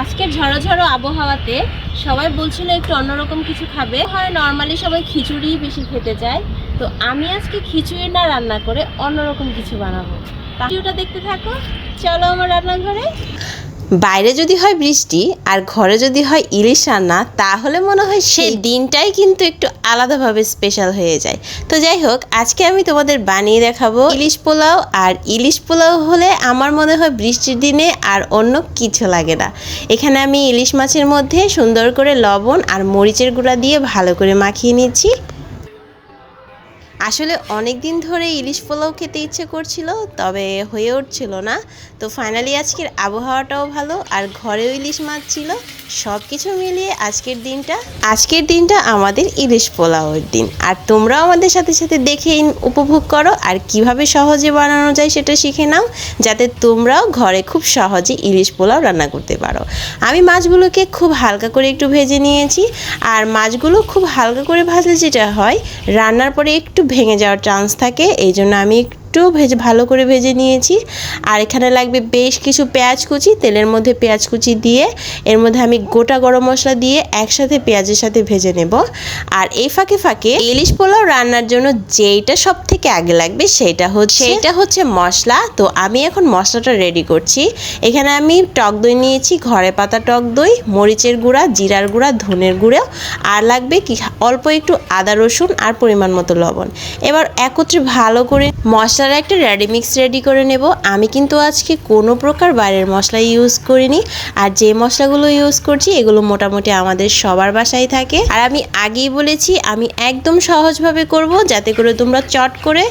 আজকের ঝড়ো ঝড়ো আবহাওয়াতে সবাই বলছিল একটু অন্যরকম কিছু খাবে। হয় নর্মালি সবাই খিচুড়ি বেশি খেতে চায়। তো আমি আজকে খিচুড়ি না রান্না করে অন্যরকম কিছু বানাবো। ভিডিওটা দেখতে থাকো। চলো আমার রান্নাঘরে। বাইরে যদি হয় বৃষ্টি আর ঘরে যদি হয় ইলিশ রান্না তাহলে মনে হয় সেই দিনটাই কিন্তু একটু আলাদাভাবে স্পেশাল হয়ে যায়। তো যাই হোক আজকে আমি তোমাদের বানিয়ে দেখাবো ইলিশ পোলাও আর ইলিশ পোলাও হলে আমার মনে হয় বৃষ্টির দিনে আর অন্য কিছু লাগে না। এখানে আমি ইলিশ মাছের মধ্যে সুন্দর করে লবণ আর মরিচের গুঁড়া দিয়ে ভালো করে মাখিয়ে নিচ্ছি। আসলে অনেক দিন ধরে ইলিশ পোলাও খেতে ইচ্ছে করছিল, তবে হয়ে উঠছিল না। তো ফাইনালি আজকের আবহাওয়াটাও ভালো, আর ঘরেও ইলিশ মাছ ছিল। সব কিছু মিলিয়ে আজকের দিনটা আজকের দিনটা আমাদের ইলিশ পোলাওয়ের দিন। আর তোমরাও আমাদের সাথে সাথে দেখে উপভোগ করো আর কীভাবে সহজে বানানো যায় সেটা শিখে নাও, যাতে তোমরাও ঘরে খুব সহজে ইলিশ পোলাও রান্না করতে পারো। আমি মাছগুলোকে খুব হালকা করে একটু ভেজে নিয়েছি, আর মাছগুলো খুব হালকা করে ভাজলে যেটা হয়, রান্নার পরে একটু ভেঙে যাওয়ার চান্স থাকে এই জন্য আমি একটু ভেজে, ভালো করে ভেজে নিয়েছি। আর এখানে লাগবে বেশ কিছু পেঁয়াজ কুচি, তেলের মধ্যে পেঁয়াজ কুচি দিয়ে, এর মধ্যে আমি গোটা গরম মশলা দিয়ে একসাথে পেঁয়াজের সাথে ভেজে নেব। আর এই ফাঁকে ফাঁকে ইলিশ পোলাও রান্নার জন্য যেইটা সব থেকে আগে লাগবে সেটা হচ্ছে সেটা হচ্ছে মশলা। তো আমি এখন মশলাটা রেডি করছি। এখানে আমি টক দই নিয়েছি, ঘরে পাতা টক দই, মরিচের গুঁড়া, জিরার গুঁড়া, ধনের গুঁড়ো আর লাগবে কি, অল্প একটু আদা রসুন আর পরিমাণ মতো লবণ। এবার একত্রে ভালো করে মশলার একটা রেডি মিক্স রেডি করে নেব। আমি কিন্তু আজকে কোনো প্রকার বাইরের মশলা ইউজ করিনি। আর যে মশলাগুলো ইউজ করছি, এগুলো মোটামুটি আমাদের সবার বাসায় থাকে। আর আমি আগেই বলেছি, আমি একদম সহজভাবে করব, যাতে করে তোমরা চট করে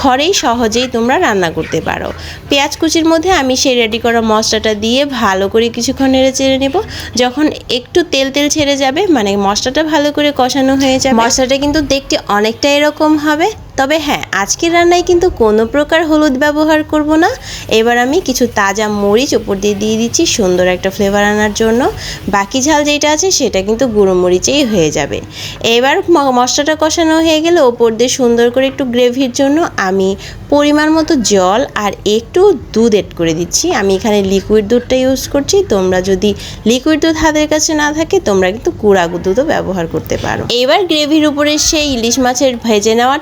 ঘরেই সহজেই তোমরা রান্না করতে পারো। পেঁয়াজ কুচির মধ্যে আমি সেই রেডি করা মশলাটা দিয়ে ভালো করে কিছুক্ষণ নেড়ে চেড়ে নেব। যখন একটু তেল তেল ছেড়ে যাবে মানে মশলাটা ভালো করে কষানো হয়ে যাবে, মশলাটা কিন্তু দেখতে অনেকটা এরকম হবে। তবে হ্যাঁ আজকের রান্নায় কিন্তু কোনো প্রকার হলুদ ব্যবহার করব না। এবার আমি কিছু তাজা মরিচ ওপর দিয়ে দিয়ে দিচ্ছি সুন্দর একটা ফ্লেভার আনার জন্য। বাকি ঝাল যেটা আছে সেটা কিন্তু গুঁড়ো মরিচেই হয়ে যাবে। এবার মশলাটা কষানো হয়ে গেলে ওপর দিয়ে সুন্দর করে একটু গ্রেভির জন্য আমি পরিমাণ মতো জল আর একটু দুধ এড করে দিচ্ছি। আমি এখানে লিকুইড দুধটা ইউজ করছি। তোমরা যদি লিকুইড দুধ হাতের কাছে না থাকে, তোমরা কিন্তু কুড়া দুধও ব্যবহার করতে পারো। এবার গ্রেভির উপরে সেই ইলিশ মাছের ভেজে নেওয়া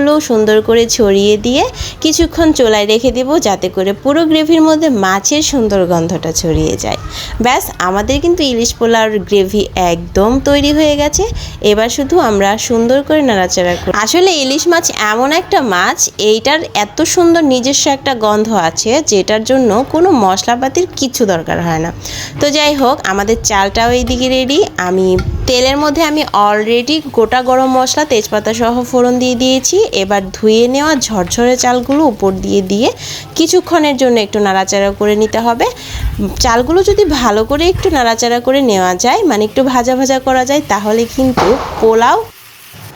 টুকরোগুলো সুন্দর করে ছড়িয়ে দিয়ে কিছুক্ষণ চোলায় রেখে দেবো, যাতে করে পুরো গ্রেভির মধ্যে মাছের সুন্দর গন্ধটা ছড়িয়ে যায়। ব্যাস, আমাদের কিন্তু ইলিশ পোলাওর গ্রেভি একদম তৈরি হয়ে গেছে। এবার শুধু আমরা সুন্দর করে নাড়াচাড়া করি। আসলে ইলিশ মাছ এমন একটা মাছ, এইটার এত সুন্দর নিজস্ব একটা গন্ধ আছে, যেটার জন্য কোনো মশলাপাতির কিছু দরকার হয় না। তো যাই হোক, আমাদের চালটাও এইদিকে রেডি আমি তেলের মধ্যে আমি অলরেডি গোটা গরম মশলা, তেজপাতা সহ ফোড়ন দিয়ে দিয়েছি। এবার ধুয়ে নেওয়া ঝরঝরে চালগুলো উপর দিয়ে দিয়ে কিছুক্ষণের জন্য একটু নাড়াচাড়া করে নিতে হবে। চালগুলো যদি ভালো করে একটু নাড়াচাড়া করে নেওয়া যায় মানে একটু ভাজা ভাজা করা যায়, তাহলে কিন্তু পোলাও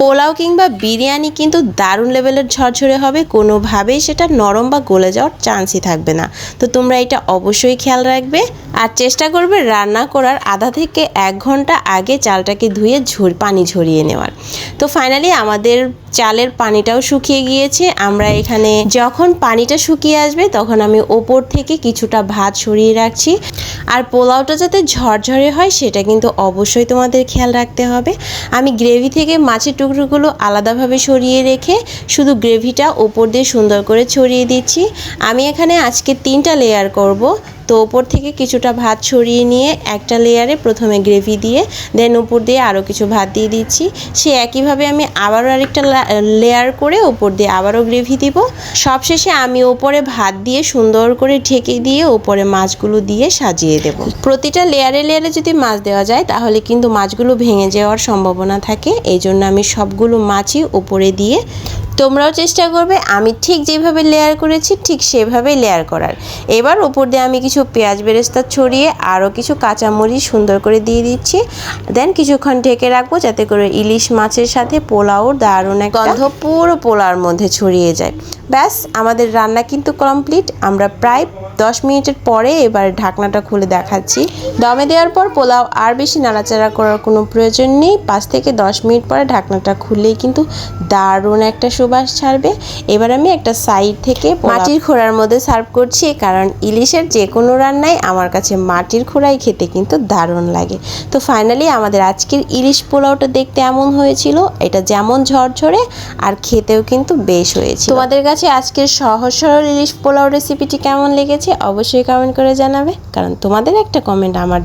পোলাও কিংবা বিরিয়ানি কিন্তু দারুণ লেভেলের ঝরঝরে হবে। কোনোভাবেই সেটা নরম বা গলে যাওয়ার চান্সই থাকবে না। তো তোমরা এটা অবশ্যই খেয়াল রাখবে। আর চেষ্টা করবে রান্না করার আধা থেকে এক ঘণ্টা আগে চালটাকে ধুয়ে ঝর পানি ঝরিয়ে নেওয়ার। তো ফাইনালি আমাদের চালের পানিটাও শুকিয়ে গিয়েছে। আমরা এখানে যখন পানিটা শুকিয়ে আসবে তখন আমি ওপর থেকে কিছুটা ভাত সরিয়ে রাখছি। আর পোলাওটা যাতে ঝরঝরে হয় সেটা কিন্তু অবশ্যই তোমাদের খেয়াল রাখতে হবে। আমি গ্রেভি থেকে মাছের টুকরোগুলো আলাদাভাবে সরিয়ে রেখে শুধু গ্রেভিটা ওপর দিয়ে সুন্দর করে ছড়িয়ে দিচ্ছি। আমি এখানে আজকে তিনটা লেয়ার করব। তো ওপর থেকে কিছুটা ভাত ছড়িয়ে নিয়ে একটা লেয়ারে প্রথমে গ্রেভি দিয়ে, দেন উপর দিয়ে আরও কিছু ভাত দিয়ে দিচ্ছি। সে একইভাবে আমি আবারও আরেকটা লেয়ার করে ওপর দিয়ে আবারও গ্রেভি দিব। সবশেষে আমি ওপরে ভাত দিয়ে সুন্দর করে ঢেকে দিয়ে ওপরে মাছগুলো দিয়ে সাজিয়ে দেব। প্রতিটা লেয়ারে লেয়ারে যদি মাছ দেওয়া যায়, তাহলে কিন্তু মাছগুলো ভেঙে যাওয়ার সম্ভাবনা থাকে। এই জন্য আমি সবগুলো মাছই ওপরে দিয়ে তোমরাও চেষ্টা করবে, আমি ঠিক যেভাবে লেয়ার করেছি, ঠিক সেভাবে লেয়ার করার। এবার ওপর দিয়ে আমি কিছু পেঁয়াজ বেরেস্তা ছড়িয়ে আরও কিছু কাঁচামরিচ সুন্দর করে দিয়ে দিচ্ছি। দেন কিছুক্ষণ ঢেকে রাখব যাতে করে ইলিশ মাছের সাথে পোলাও দারুণ এক গন্ধ পুরো পোলাওর মধ্যে ছড়িয়ে যায়। ব্যাস, আমাদের রান্না কিন্তু কমপ্লিট আমরা প্রায় দশ মিনিটের পরে এবার ঢাকনাটা খুলে দেখাচ্ছি। দমে দেওয়ার পর পোলাও আর বেশি নাড়াচাড়া করার কোনো প্রয়োজন নেই। পাঁচ থেকে দশ মিনিট পরে ঢাকনাটা খুললেই কিন্তু দারুণ একটা সুবাস ছাড়বে। এবার আমি একটা সাইড থেকে মাটির খোড়ার মধ্যে সার্ভ করছি কারণ ইলিশের যে কোনো রান্নায় আমার কাছে মাটির খোড়াই খেতে কিন্তু দারুণ লাগে। তো ফাইনালি আমাদের আজকের ইলিশ পোলাওটা দেখতে এমন হয়েছিল এটা যেমন ঝরঝরে আর খেতেও কিন্তু বেশ হয়েছে তোমাদের কাছে আজকের সহজ সরল ইলিশ পোলাও রেসিপিটি কেমন লেগেছে অবশ্যই কমেন্ট করে জানাবে। কারণ তোমাদের একটা কমেন্ট আমার